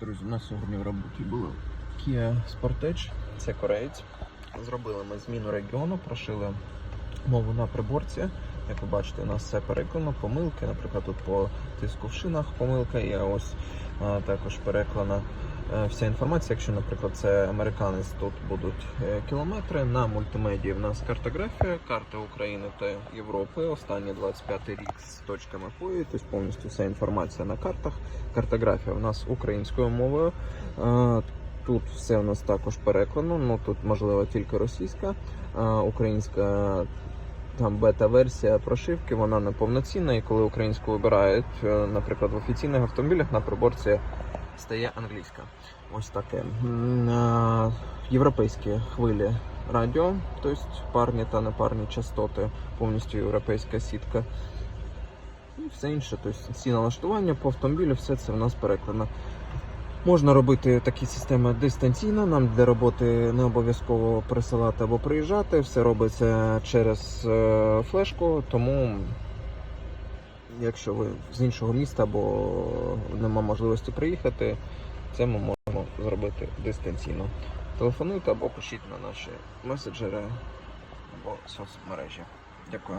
Друзі, у нас сьогодні в роботі була Kia Sportage, це кореєць. Зробили ми зміну регіону, прошили мову на приборці. Як ви бачите, у нас все переклано, помилки, наприклад, тут по тиску в шинах помилка, і ось а, також переклана вся інформація. Якщо, наприклад, це американець, тут будуть е, кілометри. На мультимедії в нас картографія, карти України та Європи. Останні 25 рік з точками пої, тобто повністю вся інформація на картах. Картографія у нас українською мовою. Е, Тут все у нас також переклано, ну тут можливо тільки російська, українська там бета-версія прошивки, вона не повноцінна, і коли українську вибирають, е, наприклад, в офіційних автомобілях на приборці стає англійська. Ось таке. Європейські хвилі радіо, тобто парні та непарні частоти, повністю європейська сітка. І все інше, тобто всі налаштування по автомобілю, все це в нас перекладено. Можна робити такі системи дистанційно. Нам для роботи не обов'язково присилати або приїжджати. Все робиться через е, флешку, тому якщо ви з іншого міста або нема можливості приїхати, це ми можемо зробити дистанційно. Телефонуйте або пишіть на наші меседжери або соцмережі. Дякую.